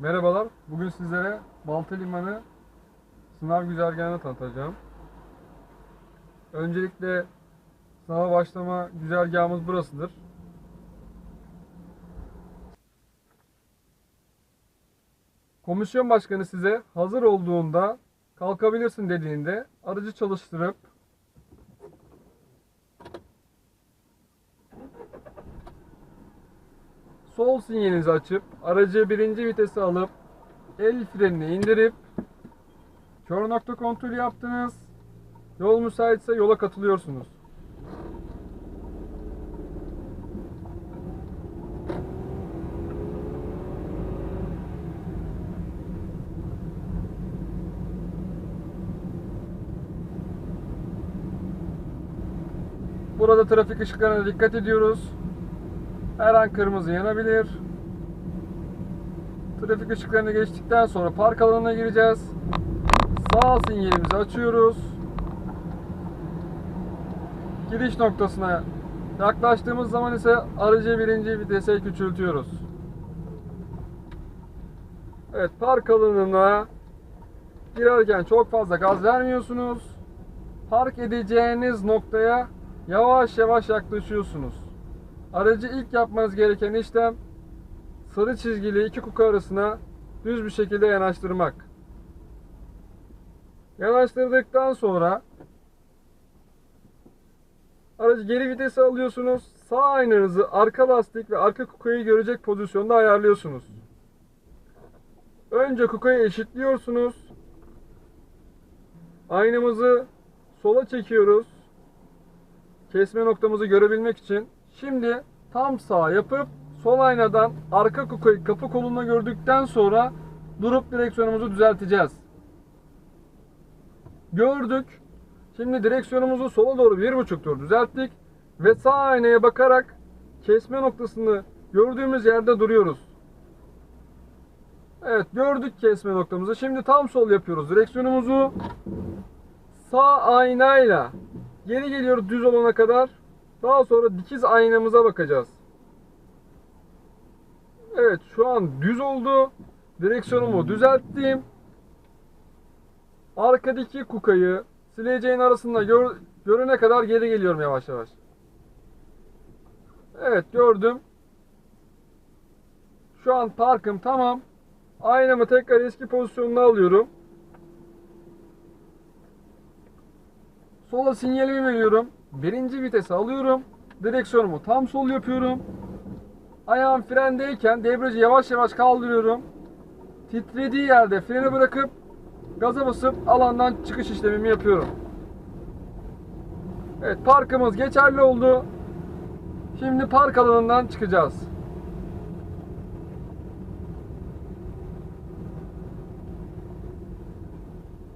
Merhabalar. Bugün sizlere Balta Limanı sınav güzergahını tanıtacağım. Öncelikle sınava başlama güzergahımız burasıdır. Komisyon başkanı size hazır olduğunda kalkabilirsin dediğinde aracı çalıştırıp sol sinyalinizi açıp aracı birinci vitese alıp el frenini indirip kör nokta kontrolü yaptınız. Yol müsaitse yola katılıyorsunuz. Burada trafik ışıklarına dikkat ediyoruz. Her an kırmızı yanabilir. Trafik ışıklarını geçtikten sonra park alanına gireceğiz. Sağ sinyalimizi açıyoruz. Giriş noktasına yaklaştığımız zaman ise aracı birinci vitese küçültüyoruz. Evet park alanına girerken çok fazla gaz vermiyorsunuz. Park edeceğiniz noktaya yavaş yavaş yaklaşıyorsunuz. Aracı ilk yapmanız gereken işlem sarı çizgili iki kuka arasına düz bir şekilde yanaştırmak. Yanaştırdıktan sonra aracı geri vitese alıyorsunuz. Sağ aynanızı arka lastik ve arka kukayı görecek pozisyonda ayarlıyorsunuz. Önce kukayı eşitliyorsunuz. Aynamızı sola çekiyoruz. Kesme noktamızı görebilmek için. Şimdi tam sağ yapıp sol aynadan arka kukayı kapı koluna gördükten sonra durup direksiyonumuzu düzelteceğiz. Gördük. Şimdi direksiyonumuzu sola doğru bir buçuk tur düzelttik ve sağ aynaya bakarak kesme noktasını gördüğümüz yerde duruyoruz. Evet gördük kesme noktamızı. Şimdi tam sol yapıyoruz direksiyonumuzu. Sağ aynayla geri geliyoruz düz olana kadar. Daha sonra dikiz aynamıza bakacağız. Evet şu an düz oldu. Direksiyonumu düzelttim. Arkadaki kukayı sileceğin arasında gör, görene kadar geri geliyorum yavaş yavaş. Evet gördüm. Şu an parkım tamam. Aynamı tekrar eski pozisyonuna alıyorum. Sola sinyalimi veriyorum. Birinci vitese alıyorum. Direksiyonumu tam sol yapıyorum. Ayağım frendeyken debriyajı yavaş yavaş kaldırıyorum. Titrediği yerde freni bırakıp gaza basıp alandan çıkış işlemimi yapıyorum. Evet parkımız geçerli oldu. Şimdi park alanından çıkacağız.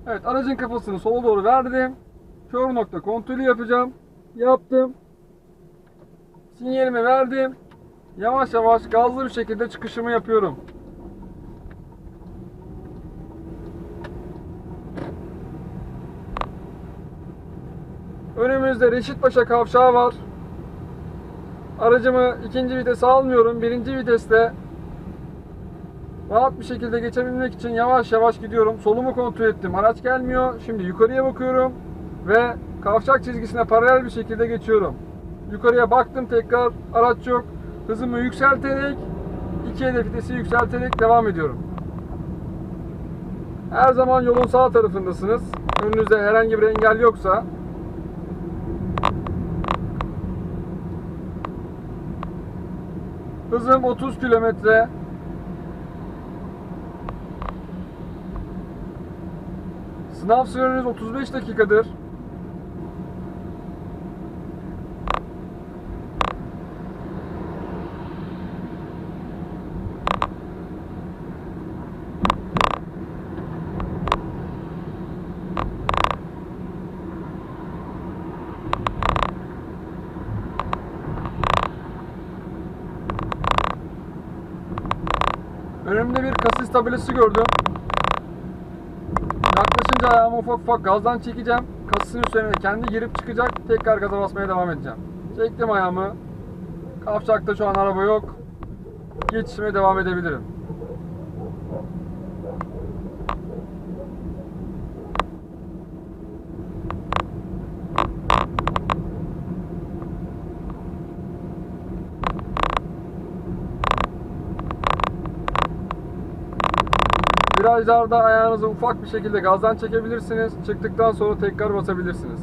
Evet aracın kafasını sola doğru verdim. Kör nokta kontrolü yapacağım. Yaptım. Sinyalimi verdim. Yavaş yavaş gazlı bir şekilde çıkışımı yapıyorum. Önümüzde Reşitpaşa kavşağı var. Aracımı ikinci vitese almıyorum. Birinci viteste rahat bir şekilde geçebilmek için yavaş yavaş gidiyorum. Solumu kontrol ettim. Araç gelmiyor. Şimdi yukarıya bakıyorum ve kavşak çizgisine paralel bir şekilde geçiyorum. Yukarıya baktım tekrar araç yok. Hızımı yükselterek iki hedef vitesi yükselterek devam ediyorum. Her zaman yolun sağ tarafındasınız. Önünüzde herhangi bir engel yoksa Hızım 30 kilometre. Sınav süreniz 35 dakikadır. Önümde bir kasis tabelası gördüm. Yaklaşınca ayağımı ufak ufak gazdan çekeceğim. Kasisin üzerine kendi girip çıkacak. Tekrar gaza basmaya devam edeceğim. Çektim ayağımı. Kavşakta şu an araba yok. Geçişime devam edebilirim. Virajlarda ayağınızı ufak bir şekilde gazdan çekebilirsiniz. Çıktıktan sonra tekrar basabilirsiniz.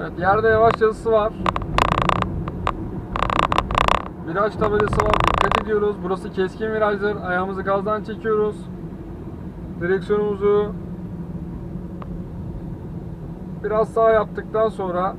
Evet, yerde yavaş yazısı var. Viraj tabelası var. Dikkat ediyoruz. Burası keskin virajdır. Ayağımızı gazdan çekiyoruz. Direksiyonumuzu biraz sağ yaptıktan sonra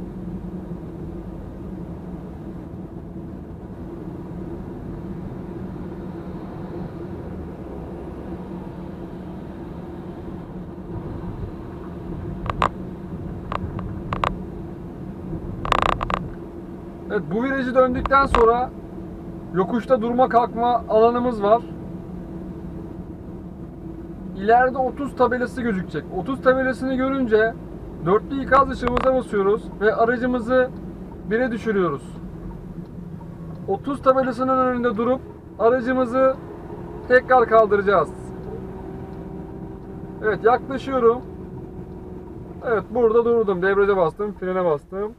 Evet bu virajı döndükten sonra yokuşta durma kalkma alanımız var. İleride 30 tabelası gözükecek. 30 tabelasını görünce dörtlü ikaz ışığımıza basıyoruz ve aracımızı 1'e düşürüyoruz. 30 tabelasının önünde durup aracımızı tekrar kaldıracağız. Evet yaklaşıyorum. Evet burada durdum. Debriyaja bastım, frene bastım.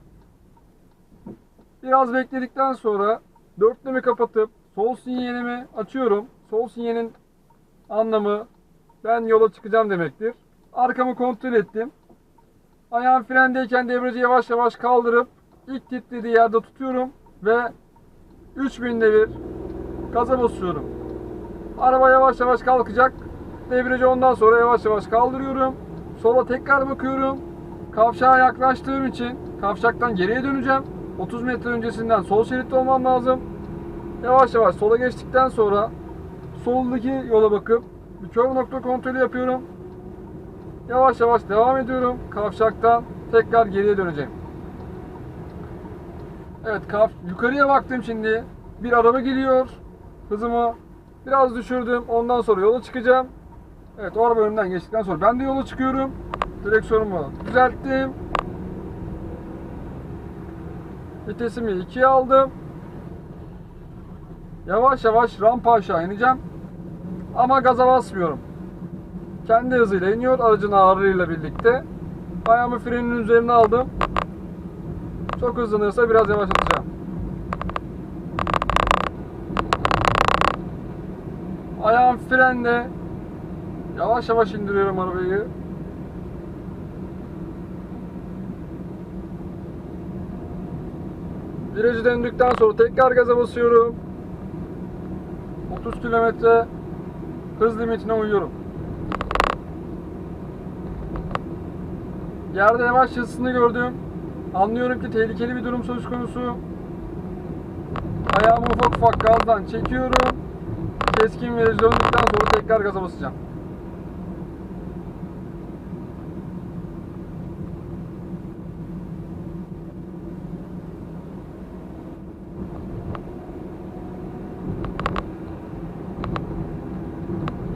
Biraz bekledikten sonra dörtlümü kapatıp sol sinyalimi açıyorum. Sol sinyalin anlamı ben yola çıkacağım demektir. Arkamı kontrol ettim. Ayağım frendeyken debriyajı yavaş yavaş kaldırıp ilk titrediği yerde tutuyorum ve 3000'de bir gaza basıyorum. Araba yavaş yavaş kalkacak. Debriyajı ondan sonra yavaş yavaş kaldırıyorum. Sola tekrar bakıyorum. Kavşağa yaklaştığım için kavşaktan geriye döneceğim. 30 metre öncesinden sol şeritte olmam lazım. Yavaş yavaş sola geçtikten sonra soldaki yola bakıp bir kör nokta kontrolü yapıyorum. Yavaş yavaş devam ediyorum. Kavşaktan tekrar geriye döneceğim. Evet yukarıya baktım şimdi. Bir araba geliyor. Hızımı biraz düşürdüm. Ondan sonra yola çıkacağım. Evet o araba önümden geçtikten sonra ben de yola çıkıyorum. Direksiyonumu düzelttim. Vitesimi 2'ye aldım. Yavaş yavaş rampa aşağı ineceğim. Ama gaza basmıyorum. Kendi hızıyla iniyor aracın ağırlığıyla birlikte. Ayağımı frenin üzerine aldım. Çok hızlanırsa biraz yavaşlatacağım. Ayağım frende. Yavaş yavaş indiriyorum arabayı. Virajı döndükten sonra tekrar gaza basıyorum. 30 kilometre hız limitine uyuyorum. Yerde yavaş hızını gördüm. Anlıyorum ki tehlikeli bir durum söz konusu. Ayağımı ufak ufak gazdan çekiyorum. Keskin viraj döndükten sonra tekrar gaza basacağım.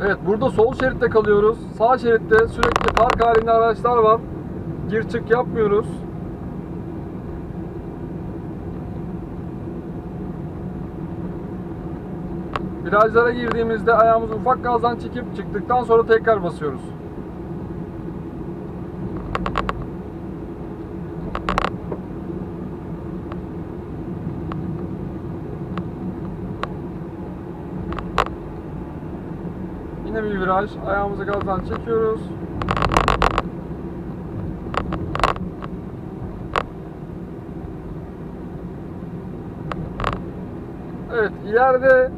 Evet burada sol şeritte kalıyoruz. Sağ şeritte sürekli park halinde araçlar var. Gir çık yapmıyoruz. Virajlara girdiğimizde ayağımızı ufak gazdan çekip çıktıktan sonra tekrar basıyoruz. Yine bir viraj. Ayağımızı gazdan çekiyoruz. Evet ileride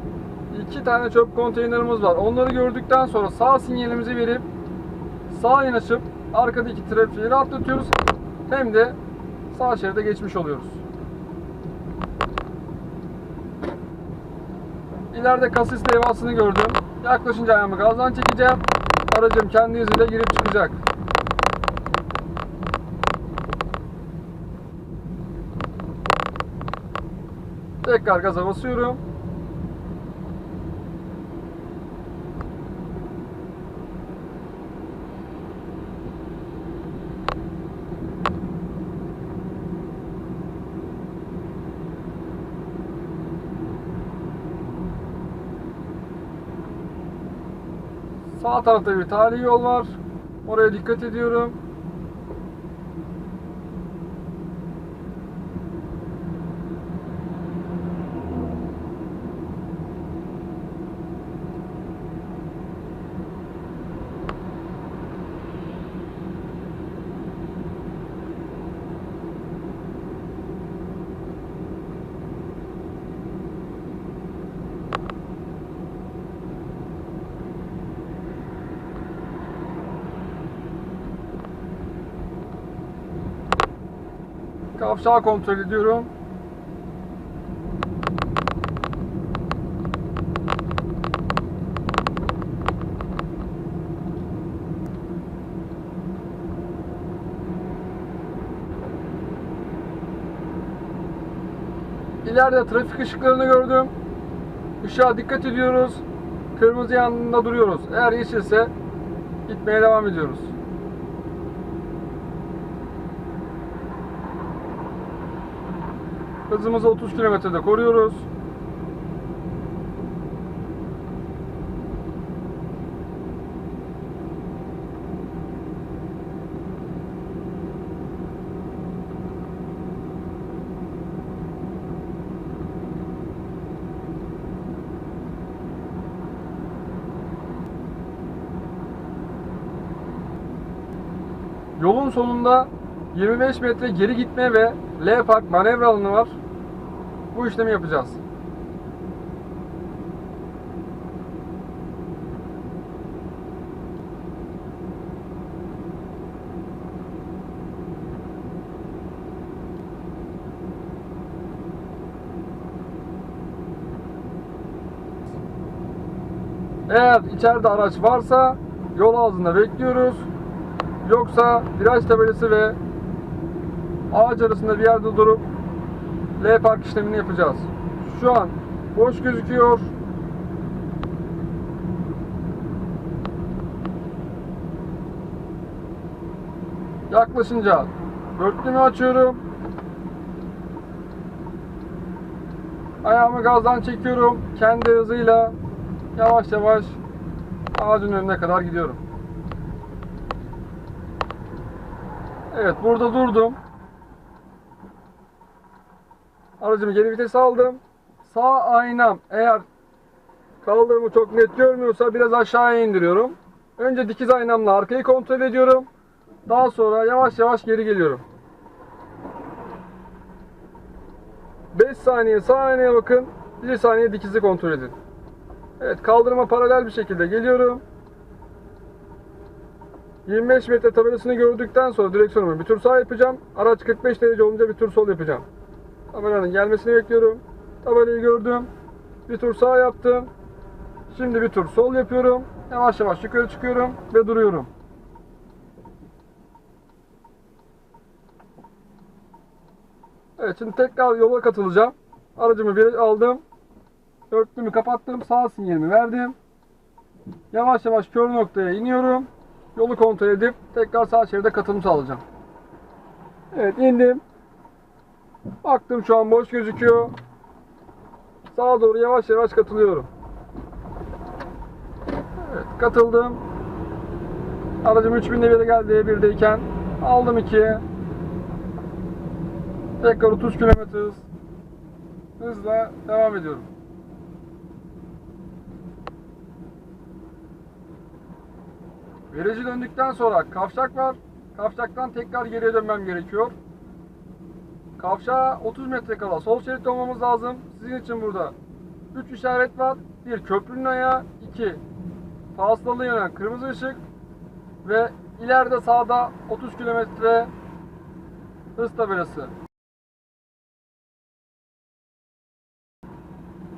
iki tane çöp konteynerimiz var. Onları gördükten sonra sağ sinyalimizi verip sağa yanaşıp arkadaki trafiği rahatlatıyoruz. Hem de sağ şeride geçmiş oluyoruz. İleride kasis levhasını gördüm. Yaklaşınca ayağımı gazdan çekeceğim. Aracım kendi hızıyla girip çıkacak. Tekrar gaza basıyorum. Sağ tarafta bir tarihi yol var. Oraya dikkat ediyorum. Kavşağı kontrol ediyorum. İleride trafik ışıklarını gördüm. Işığa dikkat ediyoruz. Kırmızı yanında duruyoruz. Eğer yeşilse gitmeye devam ediyoruz. Hızımızı 30 kilometrede koruyoruz. Yolun sonunda 25 metre geri gitme ve L park manevra alanı var. Bu işlemi yapacağız. Eğer içeride araç varsa yol ağzında bekliyoruz. Yoksa viraj tabelası ve ağaç arasında bir yerde durup L park işlemini yapacağız. Şu an boş gözüküyor. Yaklaşınca dörtlümü açıyorum. Ayağımı gazdan çekiyorum. Kendi hızıyla yavaş yavaş ağacın önüne kadar gidiyorum. Evet burada durdum. Aracımı geri vites aldım. Sağ aynam eğer kaldırımı çok net görmüyorsa biraz aşağıya indiriyorum. Önce dikiz aynamla arkayı kontrol ediyorum. Daha sonra yavaş yavaş geri geliyorum. 5 saniye sağ aynaya bakın. 1 saniye dikizi kontrol edin. Evet kaldırıma paralel bir şekilde geliyorum. 25 metre tabelasını gördükten sonra direksiyonumu bir tur sağ yapacağım. Araç 45 derece olunca bir tur sol yapacağım. Tabelanın gelmesini bekliyorum. Tabelayı gördüm. Bir tur sağ yaptım. Şimdi bir tur sol yapıyorum. Yavaş yavaş yukarı çıkıyorum ve duruyorum. Evet şimdi tekrar yola katılacağım. Aracımı bir aldım. Dörtlümü kapattım. Sağ sinyalimi verdim. Yavaş yavaş kör noktaya iniyorum. Yolu kontrol edip tekrar sağ şeride katılım sağlayacağım. Evet indim. Baktım şu an boş gözüküyor. Sağa doğru yavaş yavaş katılıyorum. Evet katıldım. Aracım 3000 devire geldi birdeyken aldım 2'ye. Tekrar 30 km hız. Hızla devam ediyorum. Virajı döndükten sonra kavşak var. Kavşaktan tekrar geriye dönmem gerekiyor. Kavşağa 30 metre kala sol şerit olmamız lazım. Sizin için burada 3 işaret var. Bir köprünün ayağı, 2 fazlalığı yönen kırmızı ışık ve İleride sağda 30 kilometre hız tabelası.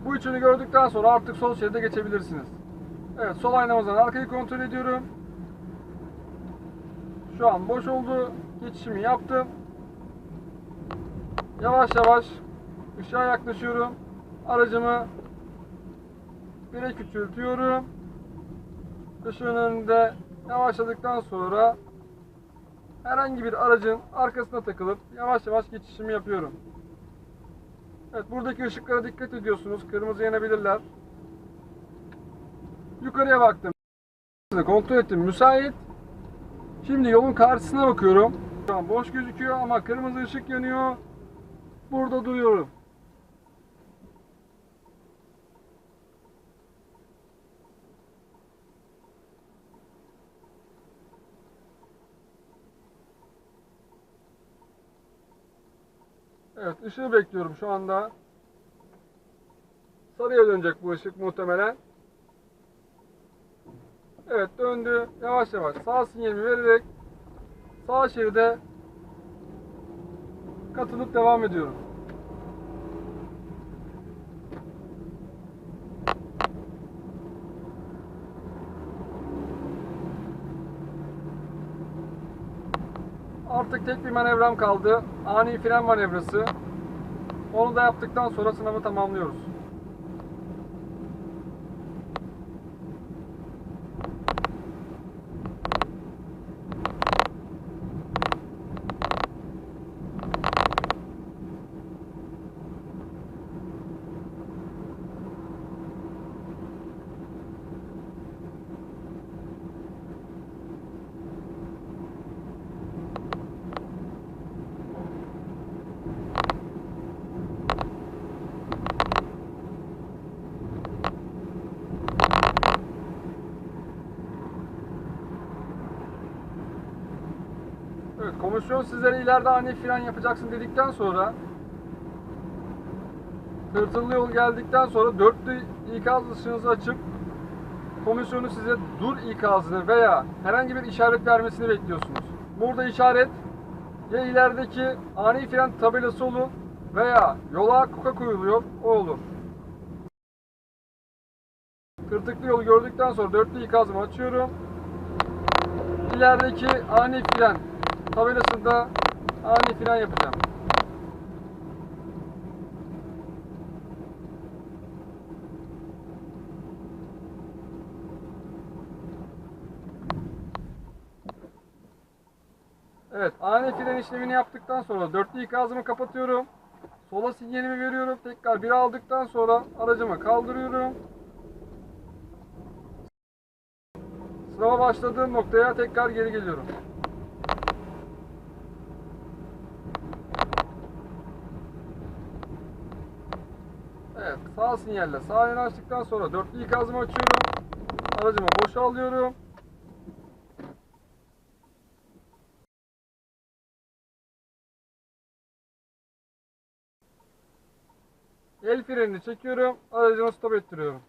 Bu üçünü gördükten sonra artık sol şeride geçebilirsiniz. Evet sol aynamızdan arkayı kontrol ediyorum. Şu an boş oldu. Geçişimi yaptım. Yavaş yavaş ışığa yaklaşıyorum. Aracımı bire küçültüyorum. Işığın önünde yavaşladıktan sonra herhangi bir aracın arkasına takılıp yavaş yavaş geçişimi yapıyorum. Evet buradaki ışıklara dikkat ediyorsunuz. Kırmızı yanabilirler. Yukarıya baktım. Kontrol ettim. Müsait. Şimdi yolun karşısına bakıyorum. Şu boş gözüküyor ama kırmızı ışık yanıyor. Burada duruyorum. Evet ışığı bekliyorum şu anda. Sarıya dönecek bu ışık muhtemelen. Evet döndü. Yavaş yavaş sağ sinyalimi vererek sağ şeride katılıp devam ediyorum. Artık tek bir manevram kaldı. Ani fren manevrası. Onu da yaptıktan sonra sınavı tamamlıyoruz. Evet, komisyon sizlere ileride ani fren yapacaksın dedikten sonra tırtıllı yol geldikten sonra dörtlü ikaz ışığınızı açıp komisyonu size dur ikazını veya herhangi bir işaret vermesini bekliyorsunuz. Burada işaret ya ilerideki ani fren tabelası olur veya yola kuka koyuluyor o olur. Tırtıklı yolu gördükten sonra dörtlü ikazımı açıyorum. İlerideki ani fren tabelasında ani fren yapacağım. Evet, ani fren işlemini yaptıktan sonra dörtlü ikazımı kapatıyorum. Sola sinyalimi veriyorum. Tekrar bir aldıktan sonra aracımı kaldırıyorum. Sınava başladığım noktaya tekrar geri geliyorum. Evet, sağ sinyalle sağ yönü açtıktan sonra dörtlü ikazımı açıyorum. Aracımı boşa alıyorum. El frenini çekiyorum. Aracımı stop ettiriyorum.